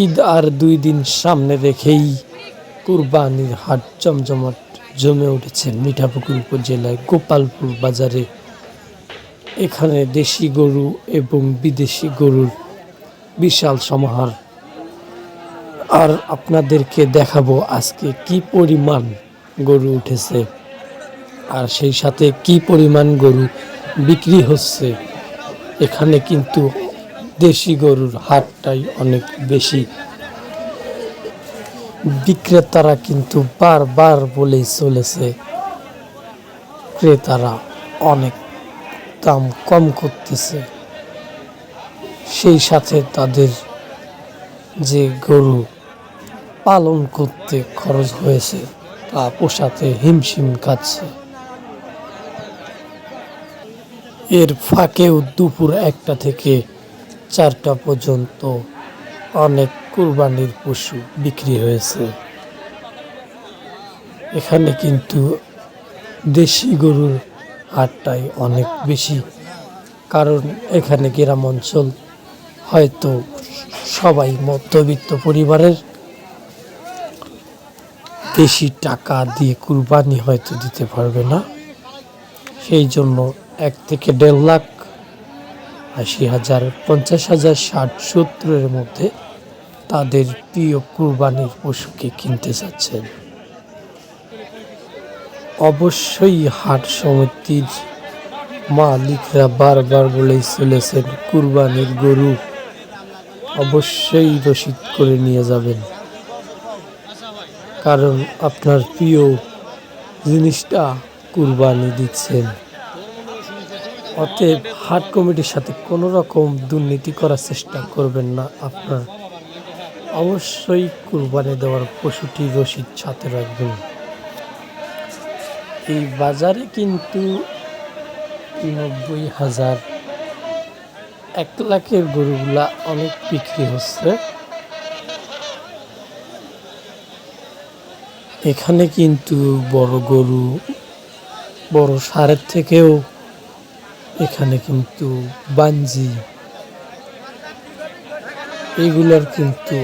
ঈদ আর দুই দিন সামনে রেখেই কুরবানির হাট জমজমাট জমে উঠেছে মিঠাপুকুর উপজেলায় গোপালপুর বাজারে। এখানে দেশি গরু এবং বিদেশি গরুর বিশাল সমাহার। আর আপনাদেরকে দেখাবো আজকে কি পরিমাণ গরু উঠেছে আর সেই সাথে কি পরিমাণ গরু বিক্রি হচ্ছে। এখানে কিন্তু দেশি গরুর হাটটাই অনেক বেশি। বিক্রেতারা কিন্তু বারবার বলেই চলেছে, ক্রেতারা অনেক দাম কম করতেছে। সেই সাথে তাদের যে গরু পালন করতে খরচ হয়েছে, তা পোষাতে হিমশিম খাচ্ছে। এর ফাঁকেও দুপুর একটা থেকে চারটা পর্যন্ত অনেক কুরবানির পশু বিক্রি হয়েছে। এখানে কিন্তু দেশি গরুর হাটটাই অনেক বেশি, কারণ এখানে গ্রাম অঞ্চল হয়তো সবাই মধ্যবিত্ত পরিবারের। বেশি টাকা দিয়ে কুরবানি হয়তো দিতে পারবে না, সেই জন্য এক থেকে দেড় লাখ আশি হাজার, পঞ্চাশ হাজার ষাট সত্তরের মধ্যে তাদের প্রিয় কুরবানির পশুকে কিনতে চাচ্ছেন অবশ্যই হাট সমিতির মালিকরা বারবার বলেই চলেছেন, কুরবানির গরু অবশ্যই রসিদ করে নিয়ে যাবেন। কারণ আপনার প্রিয় জিনিসটা কুরবানি দিচ্ছেন। অতএব হাট কমিটির সাথে কোনো রকম দুর্নীতি করার চেষ্টা করবেন না আপনার। অবশ্যই কুরবানি দেওয়ার পশুটি রসিদ সাথে রাখবেন। এই বাজারে কিন্তু নব্বই হাজার এক লাখের গরুগুলা অনেক বিক্রি হচ্ছে। এখানে কিন্তু বড় গরু, বড় সারের থেকেও এখানে কিন্তু বাঞ্জি এগুলার কিন্তু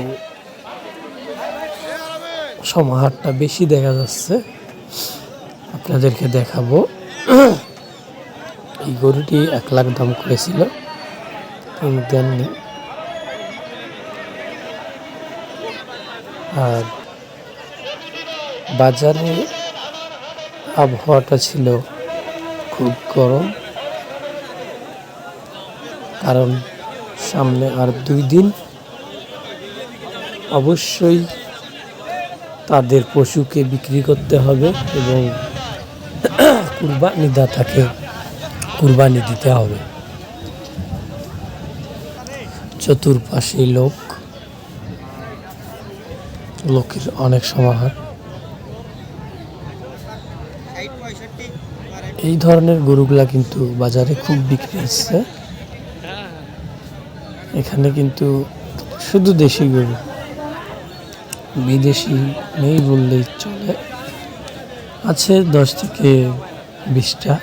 সমাহারটা বেশি দেখা যাচ্ছে। আপনাদেরকে দেখাবো। এই গরুটি এক লাখ দাম করেছিল দেননি। আর বাজারে আবহাওয়াটা ছিল খুব গরম। কারণ সামনে আর দুই দিন অবশ্যই তাদের পশুকে বিক্রি করতে হবে এবং কুরবানি দাতাকে কুরবানি দিতে হবে। চতুর্পাশে লোক। লোকের অনেক সমাহার। এই ধরনের গরুগুলা কিন্তু বাজারে খুব বিক্রি হচ্ছে। এখানে কিন্তু শুধু দেশি গরু। বিদেশি নেই বললেই চলে। আছে দশ থেকে বিশটা।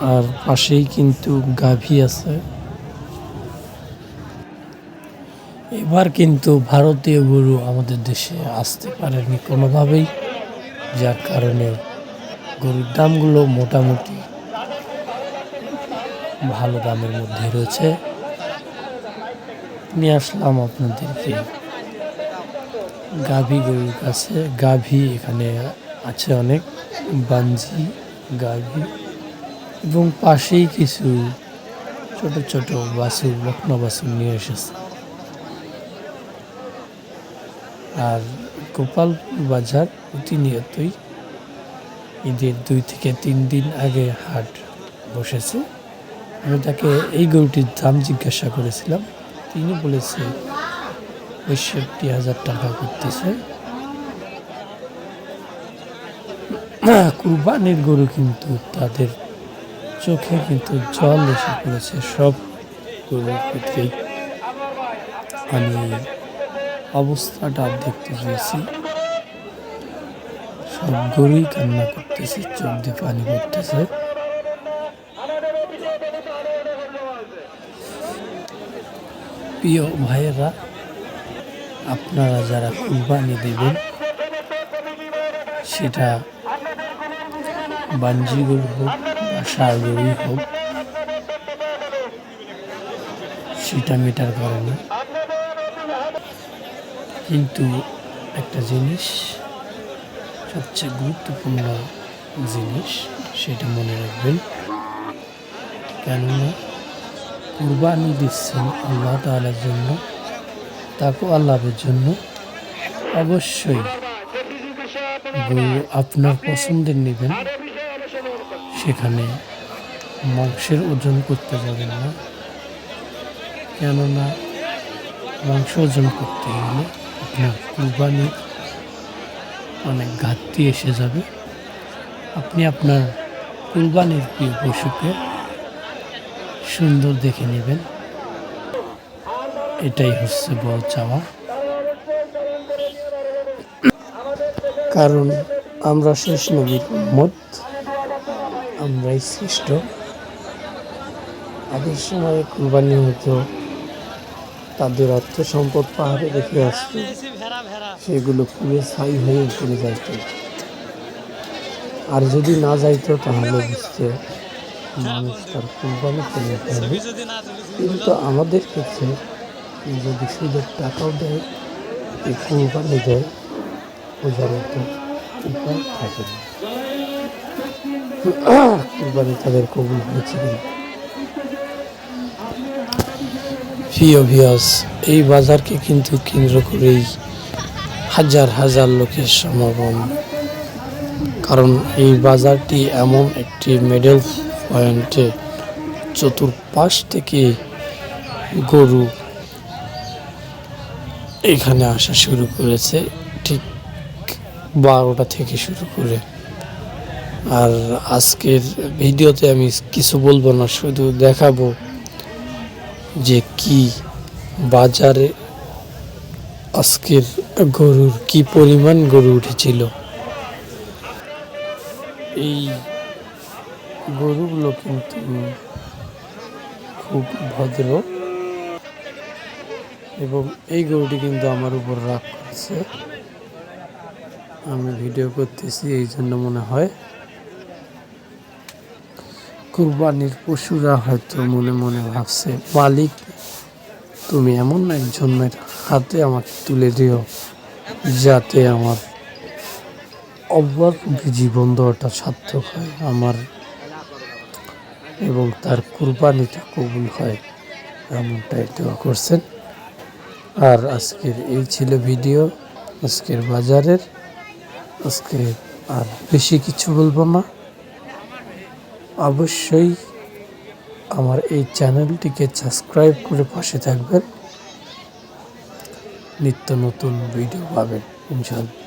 আর পাশেই কিন্তু গাভী আছে। এবার কিন্তু ভারতীয় গরু আমাদের দেশে আসতে পারেনি কোনোভাবেই, যার কারণে গরুর দামগুলো মোটামুটি ভালো দামের মধ্যে রয়েছে। নিয়ে আসলাম আপনাদেরকে। গাভী গরুর কাছে, গাভী এখানে আছে অনেক বাঞ্জি গাভী এবং পাশেই কিছু ছোট ছোট বাছুর, লক্ষ্ণৌ বাছুর নিয়ে এসেছে। আর গোপালপুর বাজার প্রতিনিয়তই ঈদের দুই থেকে তিন দিন আগে হাট বসেছে। আমি তাকে এই গরুটির দাম জিজ্ঞাসা করেছিলাম। তিনি বলেছে, পঁয়ষট্টি হাজার টাকা করতেছে। কুরবানির গরু কিন্তু তাদের চোখে কিন্তু জল এসে পড়েছে, সব গরুর ক্ষেত্রেই আমি অবস্থাটা দেখতে পেয়েছি। সব গরুই কান্না করতেছে, চোখ দিয়ে পানি পড়তেছে। প্রিয় ভাইয়েরা, আপনারা যারা কুরবানি দেবেন, সেটা বাঞ্জি হোক বা গরুই হোক, সেটা মেটার করে না। কিন্তু একটা জিনিস, সবচেয়ে গুরুত্বপূর্ণ জিনিস, সেটা মনে রাখবেন, কেননা কুরবানি দিচ্ছেন আল্লাহ তাআলার জন্য। তাকে আল্লাহের জন্য অবশ্যই আপনার পছন্দের নেবেন। সেখানে মাংসের ওজন করতে যাবেন না। কেননা মাংস ওজন করতে গেলে আপনার কুরবানির অনেক ঘাটতি এসে যাবে। আপনি আপনার কুরবানির প্রিয় পশুকে সুন্দর দেখে নেবেন। এটাই হচ্ছে বল চাওয়া। কারণ আমরা শেষ নবীর মত, আমরাই শ্রেষ্ঠ আগের সময় কুরবানি হতো, তাদের অর্থ সম্পদ পাহাড়ে রেখে আসতো। সেগুলো পুরো ছাই হয়ে পড়ে যাইত। আর যদি না যাইতো তাহলে বুঝতে মানুষ তার কুরবানি করে ফেলে কিন্তু আমাদের ক্ষেত্রে যদি সুদের টাকাও দেয় এই কুরবানি দেয় বোঝার মতো উপায় থাকে না। কুরবানি তাদের কবুল হয়েছে প্রিয় ভিয়াস এই বাজারকে কিন্তু কেন্দ্র করেই হাজার হাজার লোকের সমাগম। কারণ এই বাজারটি এমন একটি মেডেল পয়েন্টে চতুর্পাশ থেকে গরু এখানে আসা শুরু করেছে, ঠিক বারোটা থেকে শুরু করে। আর আজকের ভিডিওতে আমি কিছু বলব না, শুধু দেখাবো যে কি বাজারে আজকের গরুর কি পরিমাণ গরু উঠেছিল। এই গরুগুলো কিন্তু খুব ভদ্র। এবং এই গরুটি কিন্তু আমার উপর রাগ করছে। আমি ভিডিও করতেছি, এই জন্য মনে হয় কুরবানির পশুরা হয়তো মনে মনে ভাবছে, মালিক, তুমি এমন একজনের হাতে আমাকে তুলে দিও যাতে আমার অব্যাহত জীবন দেওয়াটা সার্থক হয়, আমার এবং তার কুরবানিটা কবুল হয়, এমনটাই দোয়া করছেন। আর আজকের এই ছিল ভিডিও, আজকের বাজারের। আজকে আর বেশি কিছু বলব না। অবশ্যই আমার এই চ্যানেলটিকে সাবস্ক্রাইব করে পাশে থাকবেন। নিত্য নতুন ভিডিও পাবেন ইনশাল্লাহ